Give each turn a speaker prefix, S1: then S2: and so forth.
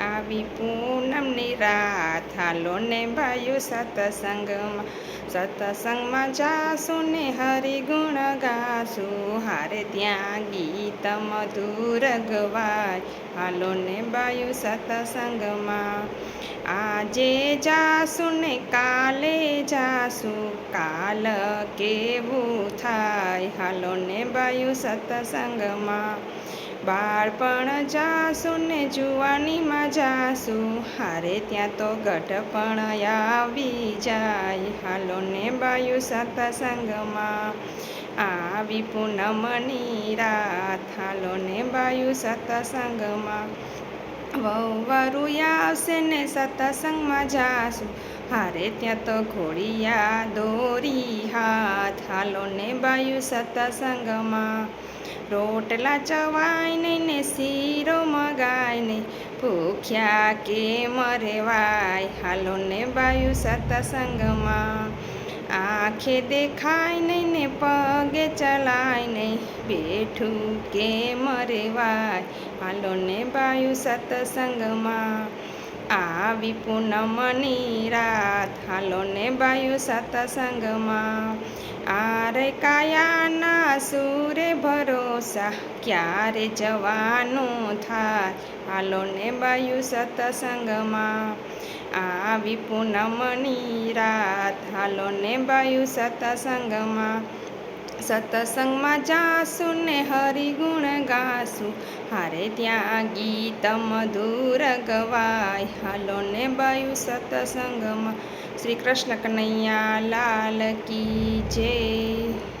S1: આવી પૂનમની રાત. હાલો ને ભાઈઓ, સતસંગમાં સતસંગમાં જાશું ને હરિગુણ ગાશું. હારે ત્યાં ગીત મધુર ગવાય. હાલો ને બાયુ સતસંગમાં, આજે જાશું ને કાલે જાશું. કાલ કેવું થાય? હાલો ને બાયુ સતસંગમાં બાળપણ જાશું ને જુવાનીમાં જાશું હારે ત્યાં તો ગઢપણ આવી જાય. હાલો ને બાયુ સતસંગમાં આવી પૂનમની રાત. હાલો ને બાયુ સતસંગમાં વહુવરું આવશે ને સતસંગમાં જાશું હારે ત્યાં તો ઘોડિયા દોરી હાલો ને બાયુ સતસંગમાં રોટલા ચવાય નહીં ને શીરો મગાય ને ભૂખ્યા કે મરેવાય હાલો ને બાયુ સતસંગમાં આંખે દેખાય નહીં ને પગે ચલાય નહીં. બેઠું કે મરેવાય હાલો ને બાયુ સતસંગમાં આવી પૂનમની રાત. હાલો ને બાયુ સતસંગમાં આરે કાયાના સુરે ભરોસા. ક્યારે જવાનું થાય? હાલો ને બાયુ સતસંગમાં આવી પૂનમની રાત. હાલો ને બાયુ સતસંગમાં સતસંગમાં જાશું ને હરિગુણ ગાશું હારે ત્યાં ગીત મધુર ગવાય. હાલો ને બાયુ સતસંગમાં. શ્રી કૃષ્ણ કનૈયા લાલ કી જય.